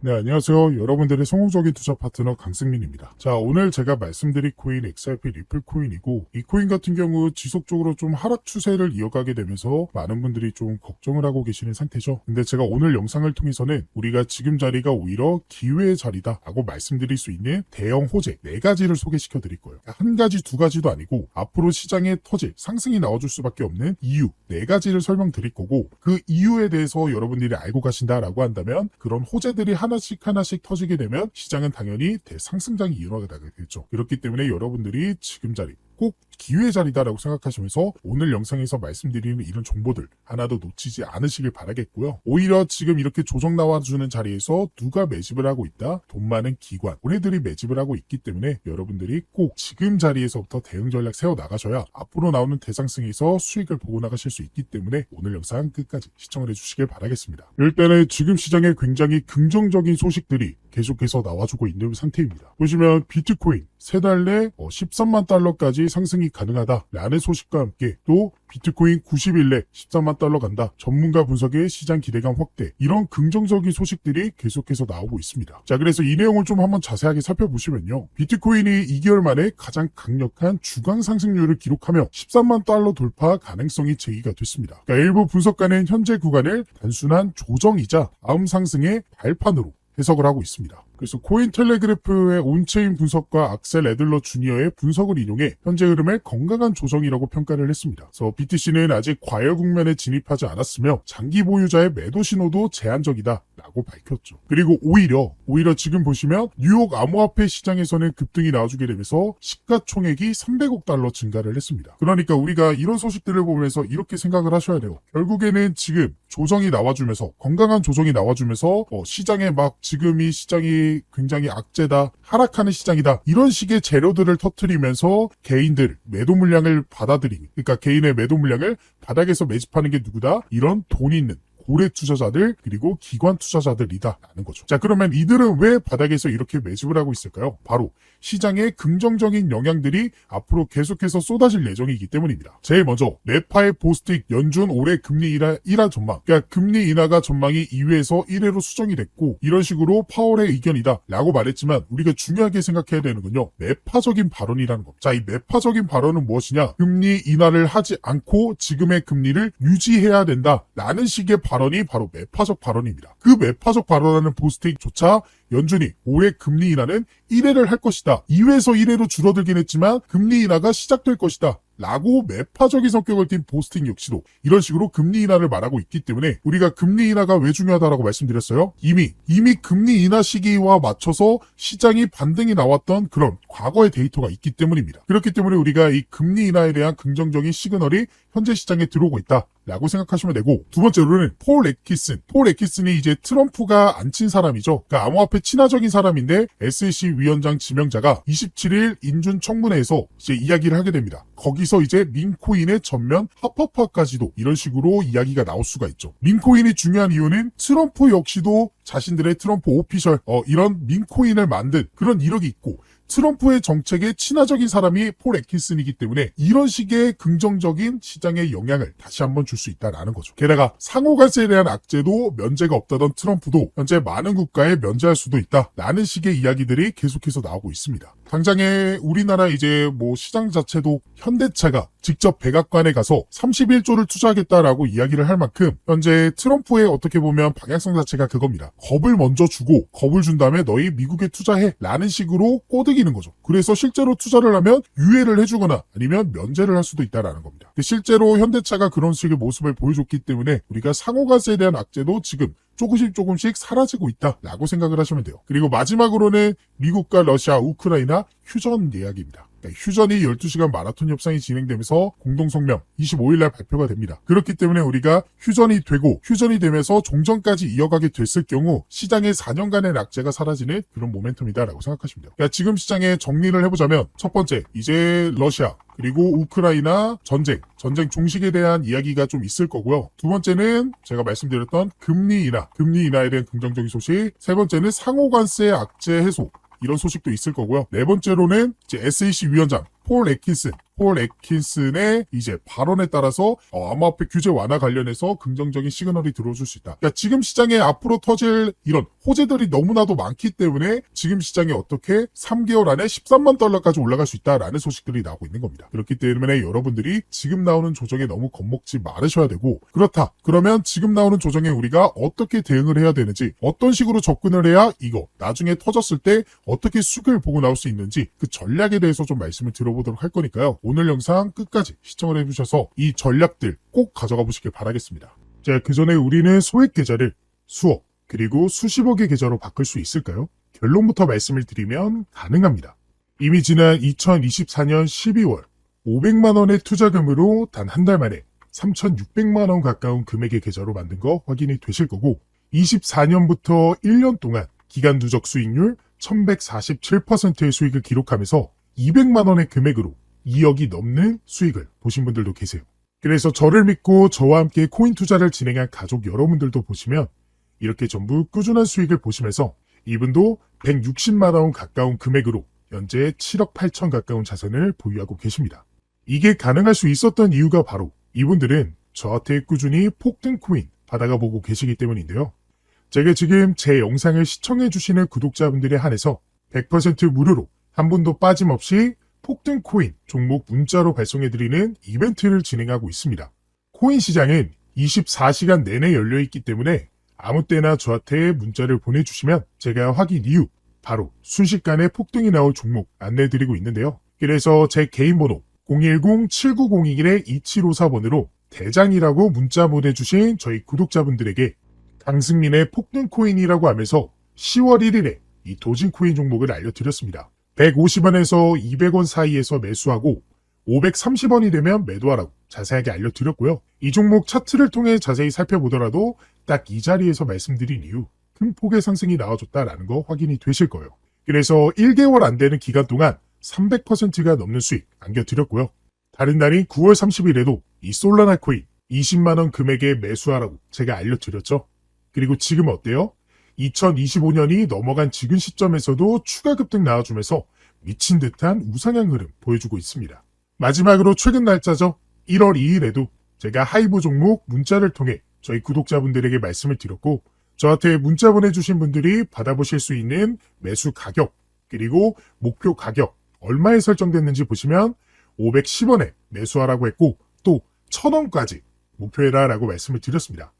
네, 안녕하세요. 여러분들의 성공적인 투자 파트너 강승민입니다. 자, 오늘 제가 말씀드릴 코인 XRP 리플 코인이고, 이 코인 같은 경우 지속적으로 좀 하락 추세를 이어가게 되면서 많은 분들이 좀 걱정을 하고 계시는 상태죠. 근데 제가 오늘 영상을 통해서는 우리가 지금 자리가 오히려 기회의 자리다 라고 말씀드릴 수 있는 대형 호재 네 가지를 소개시켜 드릴 거예요. 그러니까 한 가지, 두 가지도 아니고 앞으로 시장에 터질 상승이 나와줄 수밖에 없는 이유 네 가지를 설명드릴 거고, 그 이유에 대해서 여러분들이 알고 가신다라고 한다면 그런 호재들이 하나씩 하나씩 터지게 되면 시장은 당연히 대상승장이 일어나겠죠. 그렇기 때문에 여러분들이 지금 자리 꼭 기회 자리다라고 생각하시면서 오늘 영상에서 말씀드리는 이런 정보들 하나도 놓치지 않으시길 바라겠고요. 오히려 지금 이렇게 조정 나와주는 자리에서 누가 매집을 하고 있다? 돈 많은 기관, 우리들이 매집을 하고 있기 때문에 여러분들이 꼭 지금 자리에서부터 대응 전략 세워 나가셔야 앞으로 나오는 대상승에서 수익을 보고 나가실 수 있기 때문에 오늘 영상 끝까지 시청을 해주시길 바라겠습니다. 일단은 지금 시장에 굉장히 긍정적인 소식들이 계속해서 나와주고 있는 상태입니다. 보시면 비트코인 세 달 내 13만 달러까지 상승이 가능하다라는 소식과 함께 또 비트코인 90일 내 13만 달러 간다. 전문가 분석의 시장 기대감 확대. 이런 긍정적인 소식들이 계속해서 나오고 있습니다. 자, 그래서 이 내용을 좀 한번 자세하게 살펴보시면요. 비트코인이 2개월 만에 가장 강력한 주간 상승률을 기록하며 13만 달러 돌파 가능성이 제기가 됐습니다. 그러니까 일부 분석가는 현재 구간을 단순한 조정이자 다음 상승의 발판으로 해석을 하고 있습니다. 그래서 코인 텔레그래프의 온체인 분석과 악셀 애들러 주니어의 분석을 인용해 현재 흐름의 건강한 조정이라고 평가를 했습니다. 그래서 BTC는 아직 과열 국면에 진입하지 않았으며 장기 보유자의 매도 신호도 제한적이다. 라고 밝혔죠. 그리고 오히려 오히려 지금 보시면 뉴욕 암호화폐 시장에서는 급등이 나와주게 되면서 시가총액이 300억 달러 증가를 했습니다. 그러니까 우리가 이런 소식들을 보면서 이렇게 생각을 하셔야 돼요. 결국에는 지금 조정이 나와주면서 건강한 조정이 나와주면서 어, 시장에 막 지금 이 시장이 굉장히 악재다 하락하는 시장이다 이런 식의 재료들을 터트리면서 개인들 매도 물량을 받아들이니 그러니까 개인의 매도 물량을 바닥에서 매집하는 게 누구다 이런 돈 있는 고래 투자자들 그리고 기관 투자자들이다라는 거죠. 자 그러면 이들은 왜 바닥에서 이렇게 매집을 하고 있을까요? 바로 시장의 긍정적인 영향들이 앞으로 계속해서 쏟아질 예정이기 때문입니다. 제일 먼저 네파의 보스틱 연준 올해 금리 인하, 인하 전망 그러니까 금리 인하가 전망이 2회에서 1회로 수정이 됐고 이런 식으로 파월의 의견이다 라고 말했지만 우리가 중요하게 생각해야 되는군요. 매파적인 발언이라는 겁니다. 자 이 매파적인 발언은 무엇이냐 금리 인하를 하지 않고 지금의 금리를 유지해야 된다 라는 식의 발언이 바로 매파적 발언입니다. 그 매파적 발언하는 보스틱조차 연준이 올해 금리 인하는 1회를 할 것이다. 2회에서 1회로 줄어들긴 했지만 금리 인하가 시작될 것이다. 라고 매파적인 성격을 띤 보스팅 역시도 이런 식으로 금리 인하를 말하고 있기 때문에 우리가 금리 인하가 왜 중요하다라고 말씀드렸어요? 이미 이미 금리 인하 시기와 맞춰서 시장이 반등이 나왔던 그런 과거의 데이터가 있기 때문입니다. 그렇기 때문에 우리가 이 금리 인하에 대한 긍정적인 시그널이 현재 시장에 들어오고 있다. 라고 생각하시면 되고 두 번째로는 폴 에키슨 폴 에키슨이 이제 트럼프가 안 친 사람이죠 그러니까 암호화폐 친화적인 사람인데 SEC 위원장 지명자가 27일 인준 청문회에서 이제 이야기를 하게 됩니다 거기 서 이제 민코인의 전면 합법화까지도 이런 식으로 이야기가 나올 수가 있죠. 민코인이 중요한 이유는 트럼프 역시도 자신들의 트럼프 오피셜 어, 이런 민코인을 만든 그런 이력이 있고 트럼프의 정책에 친화적인 사람이 폴 에킨슨이기 때문에 이런 식의 긍정적인 시장의 영향을 다시 한번 줄 수 있다라는 거죠. 게다가 상호관세에 대한 악재도 면제가 없다던 트럼프도 현재 많은 국가에 면제할 수도 있다라는 식의 이야기들이 계속해서 나오고 있습니다. 당장에 우리나라 이제 뭐 시장 자체도 현대차가 직접 백악관에 가서 31조를 투자하겠다라고 이야기를 할 만큼 현재 트럼프의 어떻게 보면 방향성 자체가 그겁니다. 겁을 먼저 주고 겁을 준 다음에 너희 미국에 투자해 라는 식으로 꼬드기 는 거죠. 그래서 실제로 투자를 하면 유예를 해주거나 아니면 면제를 할 수도 있다라는 겁니다. 실제로 현대차가 그런 식의 모습을 보여줬기 때문에 우리가 상호관세에 대한 악재도 지금 조금씩 조금씩 사라지고 있다라고 생각을 하시면 돼요. 그리고 마지막으로는 미국과 러시아, 우크라이나 휴전 이야기입니다. 그러니까 휴전이 12시간 마라톤 협상이 진행되면서 공동성명 25일날 발표가 됩니다. 그렇기 때문에 우리가 휴전이 되고 휴전이 되면서 종전까지 이어가게 됐을 경우 시장의 4년간의 낙제가 사라지는 그런 모멘텀이다라고 생각하시면 돼요. 그러니까 지금 시장에 정리를 해보자면 첫 번째 이제 러시아 그리고 우크라이나 전쟁, 전쟁 종식에 대한 이야기가 좀 있을 거고요. 두 번째는 제가 말씀드렸던 금리 인하, 금리 인하에 대한 긍정적인 소식. 세 번째는 상호관세 악재 해소. 이런 소식도 있을 거고요. 네 번째로는 이제 SEC 위원장 폴 에킨슨, 폴 에킨슨의 이제 발언에 따라서 어, 암호화폐 규제 완화 관련해서 긍정적인 시그널이 들어줄 수 있다. 그러니까 지금 시장에 앞으로 터질 이런 호재들이 너무나도 많기 때문에 지금 시장이 어떻게 3개월 안에 13만 달러까지 올라갈 수 있다라는 소식들이 나오고 있는 겁니다. 그렇기 때문에 여러분들이 지금 나오는 조정에 너무 겁먹지 말으셔야 되고 그렇다. 그러면 지금 나오는 조정에 우리가 어떻게 대응을 해야 되는지 어떤 식으로 접근을 해야 이거 나중에 터졌을 때 어떻게 수익을 보고 나올 수 있는지 그 전략에 대해서 좀 말씀을 드려보도록 할 거니까요. 오늘 영상 끝까지 시청을 해주셔서 이 전략들 꼭 가져가 보시길 바라겠습니다. 자, 그 전에 우리는 소액 계좌를 수억 그리고 수십억의 계좌로 바꿀 수 있을까요? 결론부터 말씀을 드리면 가능합니다. 이미 지난 2024년 12월 500만 원의 투자금으로 단 한 달 만에 3,600만 원 가까운 금액의 계좌로 만든 거 확인이 되실 거고 24년부터 1년 동안 기간 누적 수익률 1147%의 수익을 기록하면서 200만 원의 금액으로 2억이 넘는 수익을 보신 분들도 계세요. 그래서 저를 믿고 저와 함께 코인 투자를 진행한 가족 여러분들도 보시면 이렇게 전부 꾸준한 수익을 보시면서 이분도 160만 원 가까운 금액으로 현재 7억 8천 가까운 자산을 보유하고 계십니다. 이게 가능할 수 있었던 이유가 바로 이분들은 저한테 꾸준히 폭등 코인 받아가 보고 계시기 때문인데요. 제가 지금 제 영상을 시청해 주시는 구독자분들에 한해서 100% 무료로 한 분도 빠짐없이 폭등 코인 종목 문자로 발송해 드리는 이벤트를 진행하고 있습니다. 코인 시장은 24시간 내내 열려 있기 때문에 아무 때나 저한테 문자를 보내주시면 제가 확인 이후 바로 순식간에 폭등이 나올 종목 안내 드리고 있는데요. 그래서 제 개인 번호 010-7902-2754번으로 대장이라고 문자 보내주신 저희 구독자분들에게 강승민의 폭등 코인이라고 하면서 10월 1일에 이 도진 코인 종목을 알려드렸습니다. 150원에서 200원 사이에서 매수하고 530원이 되면 매도하라고 자세하게 알려드렸고요. 이 종목 차트를 통해 자세히 살펴보더라도 딱 이 자리에서 말씀드린 이유 큰 폭의 상승이 나와줬다라는 거 확인이 되실 거예요. 그래서 1개월 안 되는 기간 동안 300%가 넘는 수익 안겨드렸고요. 다른 날인 9월 30일에도 이 솔라나 코인 20만원 금액에 매수하라고 제가 알려드렸죠. 그리고 지금 어때요? 2025년이 넘어간 지금 시점에서도 추가 급등 나와주면서 미친 듯한 우상향 흐름 보여주고 있습니다. 마지막으로 최근 날짜죠. 1월 2일에도 제가 하이브 종목 문자를 통해 저희 구독자분들에게 말씀을 드렸고 저한테 문자 보내주신 분들이 받아보실 수 있는 매수 가격 그리고 목표 가격 얼마에 설정됐는지 보시면 510원에 매수하라고 했고 또 1000원까지 목표해라 라고 말씀을 드렸습니다.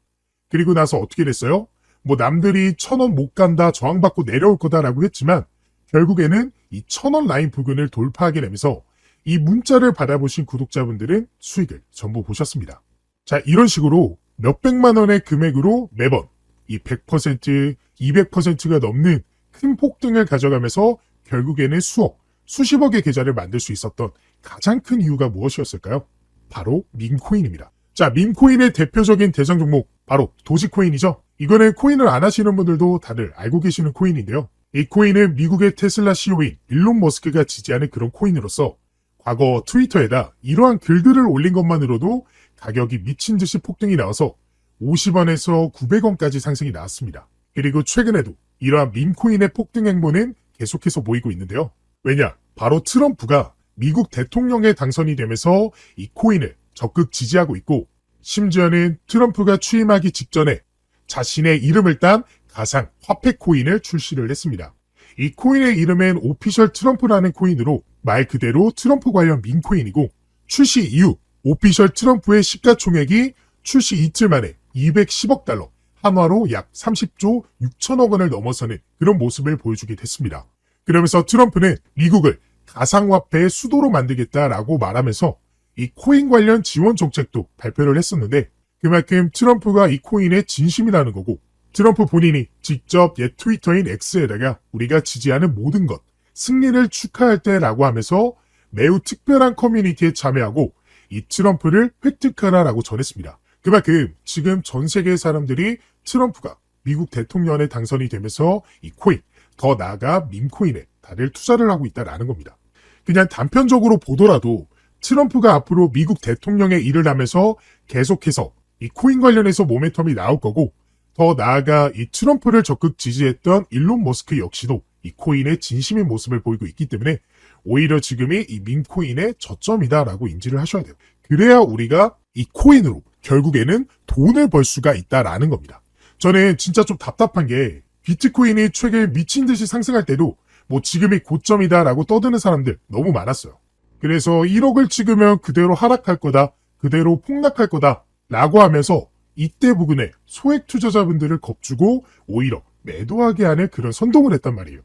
그리고 나서 어떻게 됐어요? 뭐 남들이 천 원 못 간다 저항받고 내려올 거다라고 했지만 결국에는 이 천 원 라인 부근을 돌파하게 되면서 이 문자를 받아보신 구독자분들은 수익을 전부 보셨습니다. 자 이런 식으로 몇백만 원의 금액으로 매번 이 100%, 200%가 넘는 큰 폭등을 가져가면서 결국에는 수억, 수십억의 계좌를 만들 수 있었던 가장 큰 이유가 무엇이었을까요? 바로 밈코인입니다. 자, 밈코인의 대표적인 대상 종목 바로 도지코인이죠. 이거는 코인을 안 하시는 분들도 다들 알고 계시는 코인인데요. 이 코인은 미국의 테슬라 CEO인 일론 머스크가 지지하는 그런 코인으로서 과거 트위터에다 이러한 글들을 올린 것만으로도 가격이 미친 듯이 폭등이 나와서 50원에서 900원까지 상승이 나왔습니다. 그리고 최근에도 이러한 밈코인의 폭등 행보는 계속해서 보이고 있는데요. 왜냐? 바로 트럼프가 미국 대통령에 당선이 되면서 이 코인을 적극 지지하고 있고 심지어는 트럼프가 취임하기 직전에 자신의 이름을 딴 가상 화폐 코인을 출시를 했습니다. 이 코인의 이름은 오피셜 트럼프라는 코인으로 말 그대로 트럼프 관련 민코인이고 출시 이후 오피셜 트럼프의 시가총액이 출시 이틀 만에 210억 달러, 한화로 약 30조 6천억 원을 넘어서는 그런 모습을 보여주게 됐습니다. 그러면서 트럼프는 미국을 가상화폐의 수도로 만들겠다라고 말하면서 이 코인 관련 지원 정책도 발표를 했었는데 그만큼 트럼프가 이 코인의 진심이라는 거고 트럼프 본인이 직접 옛 트위터인 X에다가 우리가 지지하는 모든 것 승리를 축하할 때라고 하면서 매우 특별한 커뮤니티에 참여하고 이 트럼프를 획득하라라고 전했습니다. 그만큼 지금 전 세계 사람들이 트럼프가 미국 대통령에 당선이 되면서 이 코인 더 나아가 밈코인에 다들 투자를 하고 있다라는 겁니다. 그냥 단편적으로 보더라도 트럼프가 앞으로 미국 대통령의 일을 하면서 계속해서 이 코인 관련해서 모멘텀이 나올 거고 더 나아가 이 트럼프를 적극 지지했던 일론 머스크 역시도 이 코인의 진심인 모습을 보이고 있기 때문에 오히려 지금이 이 민코인의 저점이다라고 인지를 하셔야 돼요. 그래야 우리가 이 코인으로 결국에는 돈을 벌 수가 있다라는 겁니다. 저는 진짜 좀 답답한 게 비트코인이 최근에 미친 듯이 상승할 때도 뭐 지금이 고점이다라고 떠드는 사람들 너무 많았어요. 그래서 1억을 찍으면 그대로 하락할 거다, 그대로 폭락할 거다 라고 하면서 이때 부근에 소액 투자자분들을 겁주고 오히려 매도하게 하는 그런 선동을 했단 말이에요.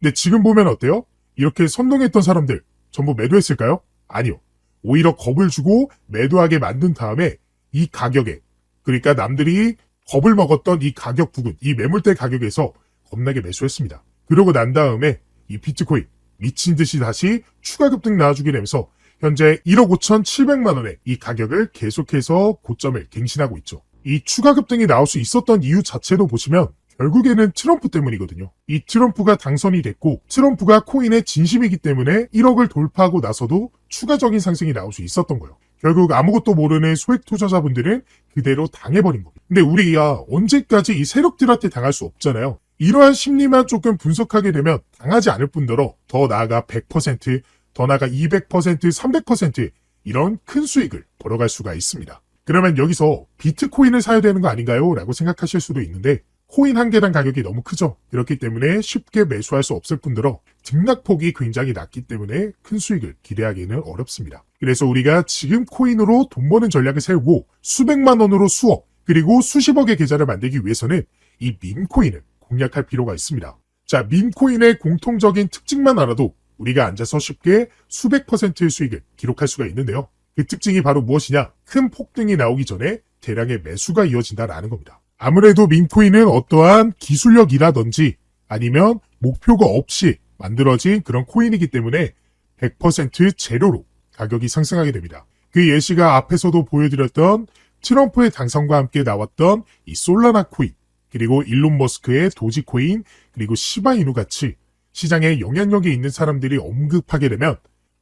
근데 지금 보면 어때요? 이렇게 선동했던 사람들 전부 매도했을까요? 아니요. 오히려 겁을 주고 매도하게 만든 다음에 이 가격에 그러니까 남들이 겁을 먹었던 이 가격 부근, 이 매물대 가격에서 겁나게 매수했습니다. 그러고 난 다음에 이 비트코인 미친 듯이 다시 추가 급등 나와주게 되면서 현재 1억 5,700만 원의 이 가격을 계속해서 고점을 갱신하고 있죠. 이 추가 급등이 나올 수 있었던 이유 자체도 보시면 결국에는 트럼프 때문이거든요. 이 트럼프가 당선이 됐고 트럼프가 코인의 진심이기 때문에 1억을 돌파하고 나서도 추가적인 상승이 나올 수 있었던 거예요. 결국 아무것도 모르는 소액 투자자분들은 그대로 당해버린 겁니다. 근데 우리가 언제까지 이 세력들한테 당할 수 없잖아요. 이러한 심리만 조금 분석하게 되면 당하지 않을 뿐더러 더 나아가 100%, 더 나아가 200%, 300% 이런 큰 수익을 벌어갈 수가 있습니다. 그러면 여기서 비트코인을 사야 되는 거 아닌가요? 라고 생각하실 수도 있는데 코인 한 개당 가격이 너무 크죠. 그렇기 때문에 쉽게 매수할 수 없을 뿐더러 등락폭이 굉장히 낮기 때문에 큰 수익을 기대하기는 어렵습니다. 그래서 우리가 지금 코인으로 돈 버는 전략을 세우고 수백만 원으로 수억 그리고 수십억의 계좌를 만들기 위해서는 이 밈코인을 공략할 필요가 있습니다. 자, 밈코인의 공통적인 특징만 알아도 우리가 앉아서 쉽게 수백 퍼센트의 수익을 기록할 수가 있는데요. 그 특징이 바로 무엇이냐? 큰 폭등이 나오기 전에 대량의 매수가 이어진다라는 겁니다. 아무래도 민코인은 어떠한 기술력이라든지 아니면 목표가 없이 만들어진 그런 코인이기 때문에 100% 제로로 가격이 상승하게 됩니다. 그 예시가 앞에서도 보여드렸던 트럼프의 당선과 함께 나왔던 이 솔라나 코인, 그리고 일론 머스크의 도지코인, 그리고 시바이누 같이 시장에 영향력이 있는 사람들이 언급하게 되면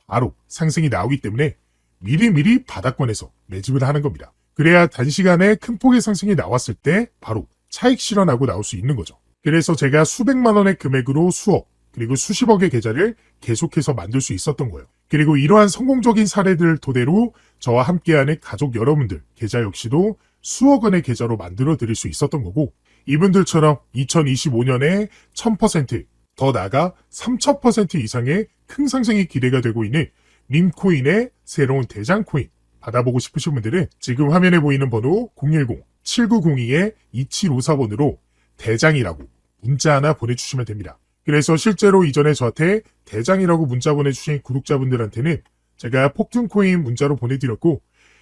바로 상승이 나오기 때문에 미리미리 바닥권에서 매집을 하는 겁니다. 그래야 단시간에 큰 폭의 상승이 나왔을 때 바로 차익 실현하고 나올 수 있는 거죠. 그래서 제가 수백만 원의 금액으로 수억, 그리고 수십억의 계좌를 계속해서 만들 수 있었던 거예요. 그리고 이러한 성공적인 사례들을 토대로 저와 함께하는 가족 여러분들 계좌 역시도 수억 원의 계좌로 만들어 드릴 수 있었던 거고 이분들처럼 2025년에 1000%, 더 나아가 3000% 이상의 큰 상승이 기대가 되고 있는 림코인의 새로운 대장코인 받아보고 싶으신 분들은 지금 화면에 보이는 번호 010-7902-2754번으로 대장이라고 문자 하나 보내주시면 됩니다. 그래서 실제로 이전에 저한테 대장이라고 문자 보내주신 구독자분들한테는 제가 폭등코인 문자로 보내드렸고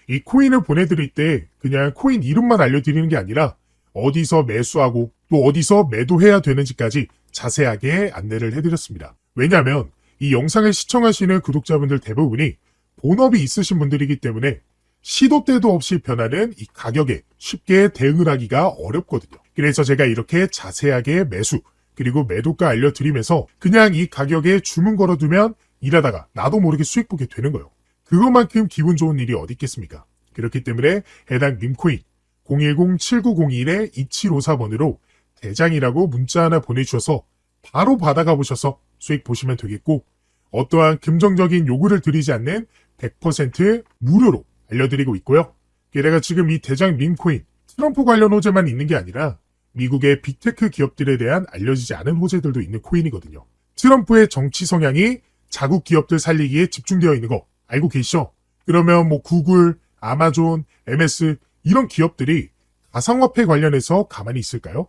이 코인을 보내드릴 때 그냥 코인 이름만 알려드리는 게 아니라 어디서 매수하고 또 어디서 매도해야 되는지까지 자세하게 안내를 해드렸습니다. 왜냐하면 이 영상을 시청하시는 구독자분들 대부분이 본업이 있으신 분들이기 때문에 시도 때도 없이 변하는 이 가격에 쉽게 대응을 하기가 어렵거든요. 그래서 제가 이렇게 자세하게 매수 그리고 매도가 알려드리면서 그냥 이 가격에 주문 걸어두면 일하다가 나도 모르게 수익 보게 되는 거예요. 그것만큼 기분 좋은 일이 어디 있겠습니까? 그렇기 때문에 해당 밈코인 010-7901-2754번으로 대장이라고 문자 하나 보내주셔서 바로 받아가 보셔서 수익 보시면 되겠고 어떠한 금정적인 요구를 드리지 않는 100% 무료로 알려드리고 있고요. 게다가 지금 이 대장 밈코인 트럼프 관련 호재만 있는 게 아니라 미국의 빅테크 기업들에 대한 알려지지 않은 호재들도 있는 코인이거든요. 트럼프의 정치 성향이 자국 기업들 살리기에 집중되어 있는 거 알고 계시죠? 그러면 뭐 구글, 아마존, MS 이런 기업들이 가상화폐 관련해서 가만히 있을까요?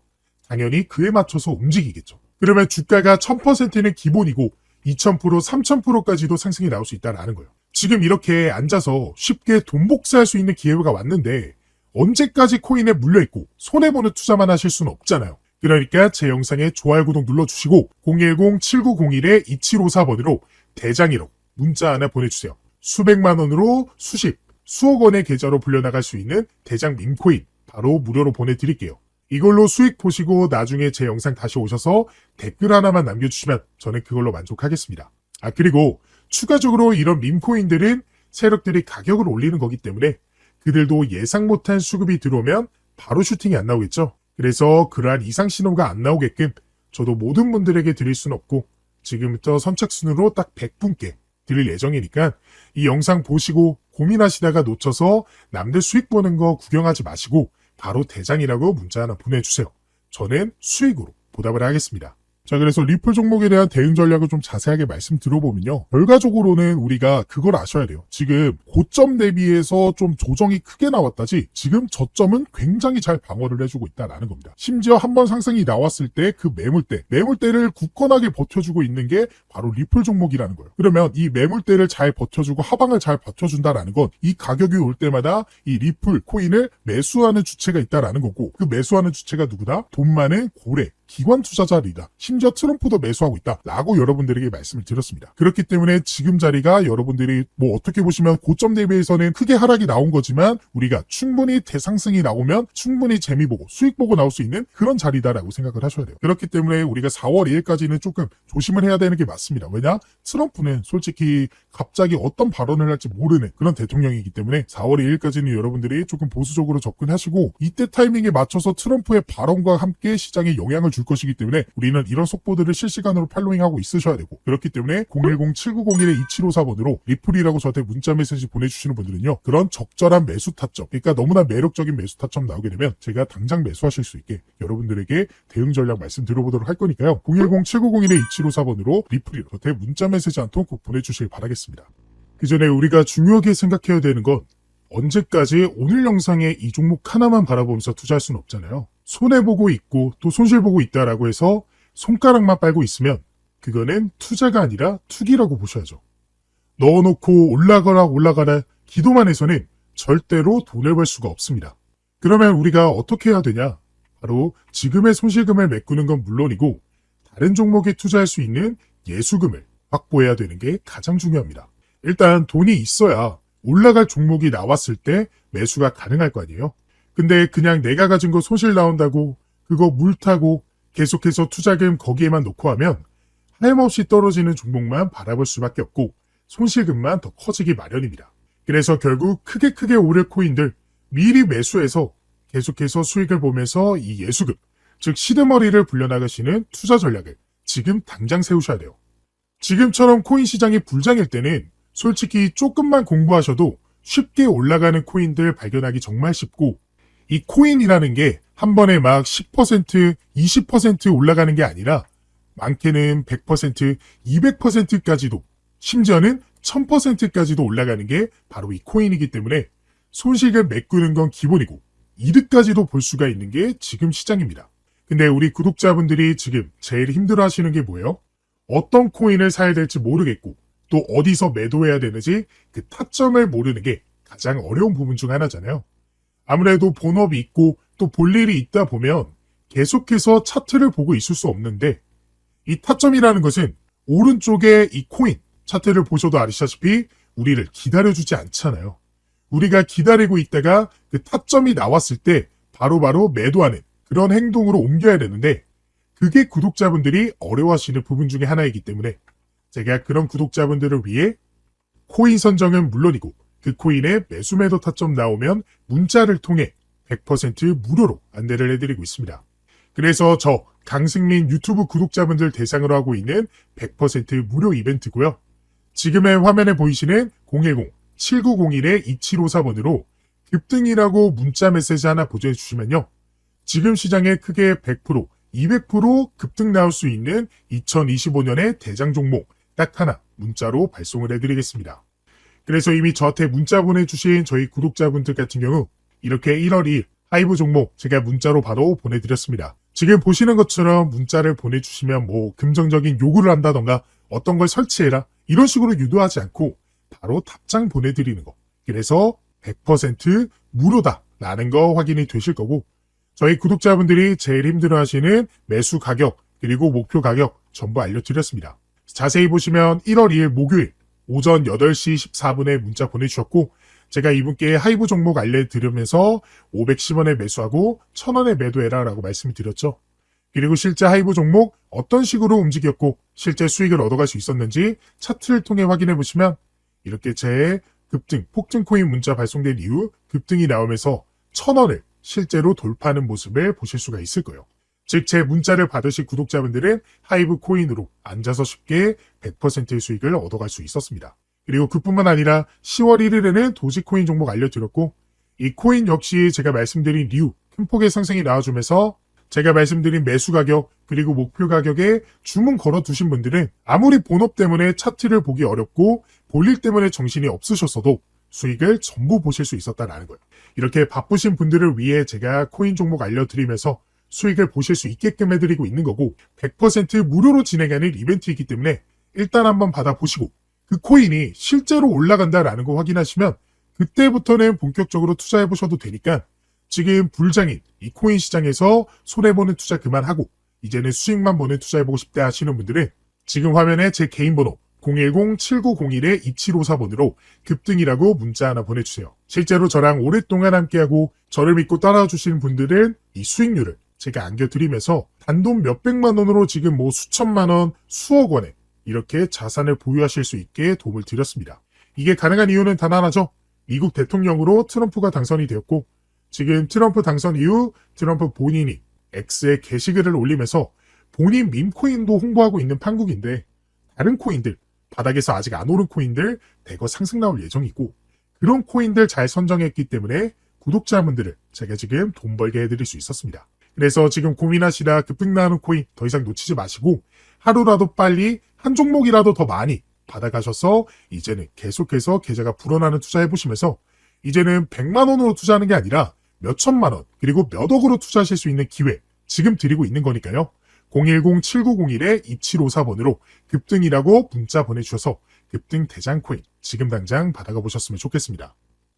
당연히 그에 맞춰서 움직이겠죠. 그러면 주가가 1000%는 기본이고 2000%, 3000%까지도 상승이 나올 수 있다는 거예요. 지금 이렇게 앉아서 쉽게 돈 복사할 수 있는 기회가 왔는데 언제까지 코인에 물려있고 손해보는 투자만 하실 수는 없잖아요. 그러니까 제 영상에 좋아요 구독 눌러주시고 010-7901-2754번으로 대장이라고 문자 하나 보내주세요. 수백만 원으로 수십, 수억 원의 계좌로 불려나갈 수 있는 대장 밈코인 바로 무료로 보내드릴게요. 이걸로 수익 보시고 나중에 제 영상 다시 오셔서 댓글 하나만 남겨주시면 저는 그걸로 만족하겠습니다. 아 그리고 추가적으로 이런 밈코인들은 세력들이 가격을 올리는 거기 때문에 그들도 예상 못한 수급이 들어오면 바로 슈팅이 안 나오겠죠. 그래서 그러한 이상 신호가 안 나오게끔 저도 모든 분들에게 드릴 수는 없고 지금부터 선착순으로 딱 100분께 드릴 예정이니까 이 영상 보시고 고민하시다가 놓쳐서 남들 수익 보는 거 구경하지 마시고 바로 대장이라고 문자 하나 보내주세요. 저는 수익으로 보답을 하겠습니다. 자, 그래서 리플 종목에 대한 대응 전략을 좀 자세하게 말씀 들어보면요. 결과적으로는 우리가 그걸 아셔야 돼요. 지금 고점 대비해서 좀 조정이 크게 나왔다지 지금 저점은 굉장히 잘 방어를 해주고 있다라는 겁니다. 심지어 한 번 상승이 나왔을 때 그 매물대, 매물대를 굳건하게 버텨주고 있는 게 바로 리플 종목이라는 거예요. 그러면 이 매물대를 잘 버텨주고 하방을 잘 버텨준다라는 건 이 가격이 올 때마다 이 리플 코인을 매수하는 주체가 있다라는 거고 그 매수하는 주체가 누구다? 돈 많은 고래, 기관 투자자들이다. 심지어 트럼프도 매수하고 있다. 라고 여러분들에게 말씀을 드렸습니다. 그렇기 때문에 지금 자리가 여러분들이 뭐 어떻게 보시면 고점 대비해서는 크게 하락이 나온 거지만 우리가 충분히 대상승이 나오면 충분히 재미 보고 수익 보고 나올 수 있는 그런 자리다라고 생각을 하셔야 돼요. 그렇기 때문에 우리가 4월 2일까지는 조금 조심을 해야 되는 게 맞습니다. 왜냐? 트럼프는 솔직히 갑자기 어떤 발언을 할지 모르는 그런 대통령이기 때문에 4월 2일까지는 여러분들이 조금 보수적으로 접근하시고 이때 타이밍에 맞춰서 트럼프의 발언과 함께 시장에 영향을 줄 것이기 때문에 우리는 이런 속보들을 실시간으로 팔로잉하고 있으셔야 되고 그렇기 때문에 010-7901-2754번으로 리플이라고 저한테 문자 메시지 보내주시는 분들은요 그런 적절한 매수 타점 그러니까 너무나 매력적인 매수 타점 나오게 되면 제가 당장 매수하실 수 있게 여러분들에게 대응 전략 말씀 드려보도록 할 거니까요. 010-7901-2754번으로 리플이라고 저한테 문자 메시지 한 통 꼭 보내주시길 바라겠습니다. 그 전에 우리가 중요하게 생각해야 되는 건 언제까지 오늘 영상에 이 종목 하나만 바라보면서 투자할 수는 없잖아요. 손해보고 있고 또 손실보고 있다라고 해서 손가락만 빨고 있으면 그거는 투자가 아니라 투기라고 보셔야죠. 넣어놓고 올라가라 올라가라 기도만 해서는 절대로 돈을 벌 수가 없습니다. 그러면 우리가 어떻게 해야 되냐? 바로 지금의 손실금을 메꾸는 건 물론이고 다른 종목에 투자할 수 있는 예수금을 확보해야 되는 게 가장 중요합니다. 일단 돈이 있어야 올라갈 종목이 나왔을 때 매수가 가능할 거 아니에요? 근데 그냥 내가 가진 거 손실 나온다고 그거 물 타고 계속해서 투자금 거기에만 놓고 하면 하염없이 떨어지는 종목만 바라볼 수밖에 없고 손실금만 더 커지기 마련입니다. 그래서 결국 크게 크게 오를 코인들 미리 매수해서 계속해서 수익을 보면서 이 예수금, 즉 시드머리를 불려나가시는 투자 전략을 지금 당장 세우셔야 돼요. 지금처럼 코인 시장이 불장일 때는 솔직히 조금만 공부하셔도 쉽게 올라가는 코인들 발견하기 정말 쉽고 이 코인이라는 게 한 번에 막 10%, 20% 올라가는 게 아니라 많게는 100%, 200%까지도 심지어는 1000%까지도 올라가는 게 바로 이 코인이기 때문에 손실을 메꾸는 건 기본이고 이득까지도 볼 수가 있는 게 지금 시장입니다. 근데 우리 구독자분들이 지금 제일 힘들어 하시는 게 뭐예요? 어떤 코인을 사야 될지 모르겠고 또 어디서 매도해야 되는지 그 타점을 모르는 게 가장 어려운 부분 중 하나잖아요. 아무래도 본업이 있고 또 볼 일이 있다 보면 계속해서 차트를 보고 있을 수 없는데 이 타점이라는 것은 오른쪽에 이 코인 차트를 보셔도 아시다시피 우리를 기다려주지 않잖아요. 우리가 기다리고 있다가 그 타점이 나왔을 때 바로바로 매도하는 그런 행동으로 옮겨야 되는데 그게 구독자분들이 어려워하시는 부분 중에 하나이기 때문에 제가 그런 구독자분들을 위해 코인 선정은 물론이고 그 코인의 매수 매도 타점 나오면 문자를 통해 100% 무료로 안내를 해드리고 있습니다. 그래서 저 강승민 유튜브 구독자분들 대상으로 하고 있는 100% 무료 이벤트고요. 지금의 화면에 보이시는 010-7901-2754번으로 급등이라고 문자 메시지 하나 보내주시면요. 주시면요. 지금 시장에 크게 100%, 200% 급등 나올 수 있는 2025년의 대장 종목 딱 하나 문자로 발송을 해드리겠습니다. 그래서 이미 저한테 문자 보내주신 저희 구독자분들 같은 경우 이렇게 1월 2일 하이브 종목 제가 문자로 바로 보내드렸습니다. 지금 보시는 것처럼 문자를 보내주시면 뭐 긍정적인 요구를 한다던가 어떤 걸 설치해라 이런 식으로 유도하지 않고 바로 답장 보내드리는 거. 그래서 100% 무료다 라는 거 확인이 되실 거고 저희 구독자분들이 제일 힘들어하시는 매수 가격 그리고 목표 가격 전부 알려드렸습니다. 자세히 보시면 1월 2일 목요일 오전 8시 14분에 문자 보내주셨고 제가 이분께 하이브 종목 알려드리면서 510원에 매수하고 1000원에 매도해라 라고 말씀을 드렸죠. 그리고 실제 하이브 종목 어떤 식으로 움직였고 실제 수익을 얻어갈 수 있었는지 차트를 통해 확인해 보시면 이렇게 제 급등, 폭등 코인 문자 발송된 이후 급등이 나오면서 1000원을 실제로 돌파하는 모습을 보실 수가 있을 거예요. 즉 제 문자를 받으신 구독자분들은 하이브 코인으로 앉아서 쉽게 100%의 수익을 얻어갈 수 있었습니다. 그리고 그뿐만 아니라 10월 1일에는 도지코인 종목 알려드렸고 이 코인 역시 제가 말씀드린 리우 큰 폭의 상승이 나와주면서 제가 말씀드린 매수 가격 그리고 목표 가격에 주문 걸어 두신 분들은 아무리 본업 때문에 차트를 보기 어렵고 볼일 때문에 정신이 없으셨어도 수익을 전부 보실 수 있었다라는 거예요. 이렇게 바쁘신 분들을 위해 제가 코인 종목 알려드리면서 수익을 보실 수 있게끔 해드리고 있는 거고 100% 무료로 진행하는 이벤트이기 때문에 일단 한번 받아보시고 그 코인이 실제로 올라간다라는 거 확인하시면 그때부터는 본격적으로 투자해 보셔도 되니까 지금 불장인 이 코인 시장에서 손해보는 투자 그만하고 이제는 수익만 보는 투자해보고 싶다 하시는 분들은 지금 화면에 제 개인 번호 010-7901-2754번으로 급등이라고 문자 하나 보내주세요. 실제로 저랑 오랫동안 함께하고 저를 믿고 따라와 주시는 분들은 이 수익률을 제가 안겨드리면서 단돈 몇백만 원으로 지금 뭐 수천만 원, 수억 원에 이렇게 자산을 보유하실 수 있게 도움을 드렸습니다. 이게 가능한 이유는 단 하나죠. 미국 대통령으로 트럼프가 당선이 되었고 지금 트럼프 당선 이후 트럼프 본인이 X에 게시글을 올리면서 본인 밈코인도 홍보하고 있는 판국인데 다른 코인들 바닥에서 아직 안 오른 코인들 대거 상승 나올 예정이고 그런 코인들 잘 선정했기 때문에 구독자분들을 제가 지금 돈 벌게 해드릴 수 있었습니다. 그래서 지금 고민하시다 급등 나는 코인 더 이상 놓치지 마시고 하루라도 빨리 한 종목이라도 더 많이 받아가셔서 이제는 계속해서 계좌가 불어나는 투자해 보시면서 이제는 100만 원으로 투자하는 게 아니라 몇 천만 원 그리고 몇 억으로 투자하실 수 있는 기회 지금 드리고 있는 거니까요. 010-7901-2754번으로 급등이라고 문자 보내주셔서 급등 대장 코인 지금 당장 받아가 보셨으면 좋겠습니다.